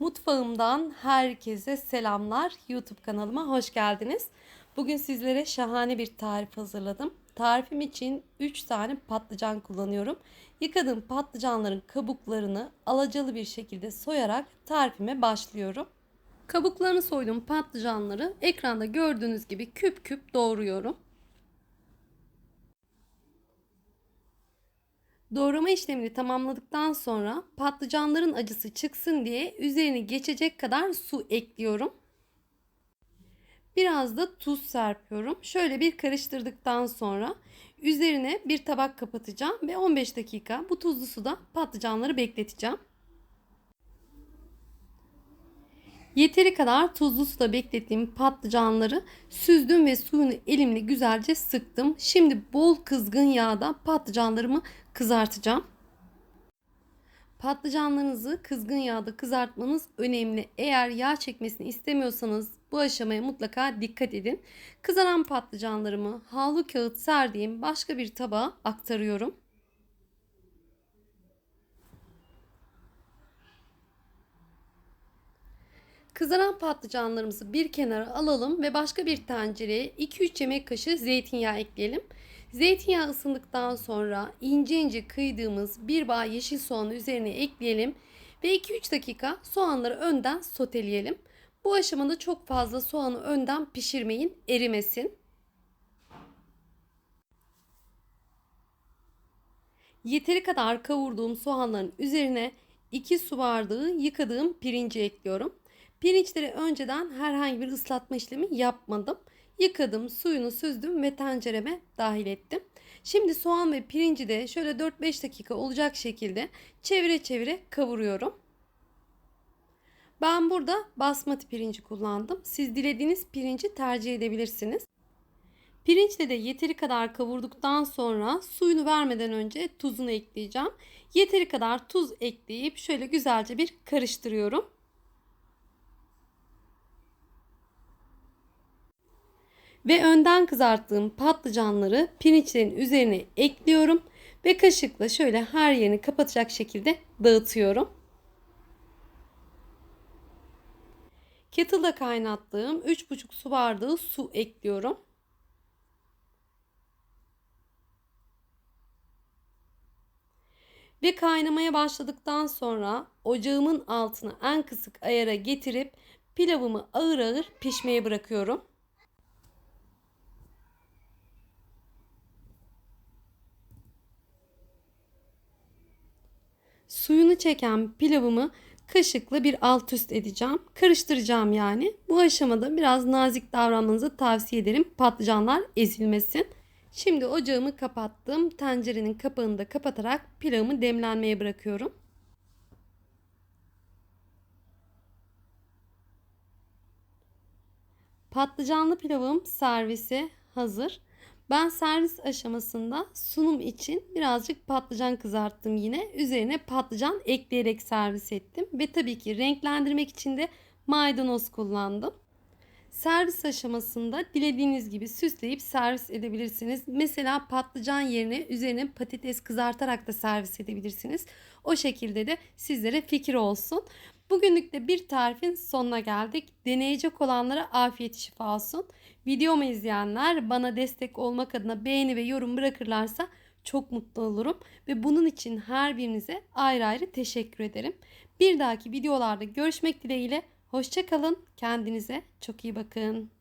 Mutfağımdan herkese selamlar. YouTube kanalıma hoş geldiniz. Bugün sizlere şahane bir tarif hazırladım. Tarifim için 3 tane patlıcan kullanıyorum. Yıkadığım patlıcanların kabuklarını alacalı bir şekilde soyarak tarifime başlıyorum. Kabuklarını soyduğum patlıcanları ekranda gördüğünüz gibi küp küp doğruyorum. Doğrama işlemini tamamladıktan sonra patlıcanların acısı çıksın diye üzerine geçecek kadar su ekliyorum. Biraz da tuz serpiyorum. Şöyle bir karıştırdıktan sonra üzerine bir tabak kapatacağım ve 15 dakika bu tuzlu suda patlıcanları bekleteceğim. Yeteri kadar tuzlu suda beklettiğim patlıcanları süzdüm ve suyunu elimle güzelce sıktım. Şimdi bol kızgın yağda patlıcanlarımı kızartacağım. Patlıcanlarınızı kızgın yağda kızartmanız önemli. Eğer yağ çekmesini istemiyorsanız bu aşamaya mutlaka dikkat edin. Kızaran patlıcanlarımı havlu kağıt serdiğim başka bir tabağa aktarıyorum. Kızaran patlıcanlarımızı bir kenara alalım ve başka bir tencereye 2-3 yemek kaşığı zeytinyağı ekleyelim. Zeytinyağı ısındıktan sonra ince ince kıydığımız bir bağ yeşil soğanı üzerine ekleyelim ve 2-3 dakika soğanları önden soteleyelim. Bu aşamada çok fazla soğanı önden pişirmeyin, erimesin. Yeteri kadar kavurduğum soğanların üzerine 2 su bardağı yıkadığım pirinci ekliyorum. Pirinçleri önceden herhangi bir ıslatma işlemi yapmadım. Yıkadım, suyunu süzdüm ve tencereme dahil ettim. Şimdi soğan ve pirinci de şöyle 4-5 dakika olacak şekilde çevire çevire kavuruyorum. Ben burada basmati pirinci kullandım. Siz dilediğiniz pirinci tercih edebilirsiniz. Pirinçle de yeteri kadar kavurduktan sonra suyunu vermeden önce tuzunu ekleyeceğim. Yeteri kadar tuz ekleyip şöyle güzelce bir karıştırıyorum. Ve önden kızarttığım patlıcanları pirinçlerin üzerine ekliyorum ve kaşıkla şöyle her yerini kapatacak şekilde dağıtıyorum. Kettle'da kaynattığım 3,5 su bardağı su ekliyorum. Ve kaynamaya başladıktan sonra ocağımın altını en kısık ayara getirip pilavımı ağır ağır pişmeye bırakıyorum. Suyunu çeken pilavımı kaşıkla bir alt üst edeceğim. Karıştıracağım yani. Bu aşamada biraz nazik davranmanızı tavsiye ederim. Patlıcanlar ezilmesin. Şimdi ocağımı kapattım. Tencerenin kapağını da kapatarak pilavımı demlenmeye bırakıyorum. Patlıcanlı pilavım servise hazır. Ben servis aşamasında sunum için birazcık patlıcan kızarttım yine. Üzerine patlıcan ekleyerek servis ettim. Ve tabii ki renklendirmek için de maydanoz kullandım. Servis aşamasında dilediğiniz gibi süsleyip servis edebilirsiniz. Mesela patlıcan yerine üzerine patates kızartarak da servis edebilirsiniz. O şekilde de sizlere fikir olsun. Bugünlük de bir tarifin sonuna geldik. Deneyecek olanlara afiyet şifa olsun. Videomu izleyenler bana destek olmak adına beğeni ve yorum bırakırlarsa çok mutlu olurum. Ve bunun için her birinize ayrı ayrı teşekkür ederim. Bir dahaki videolarda görüşmek dileğiyle. Hoşçakalın. Kendinize çok iyi bakın.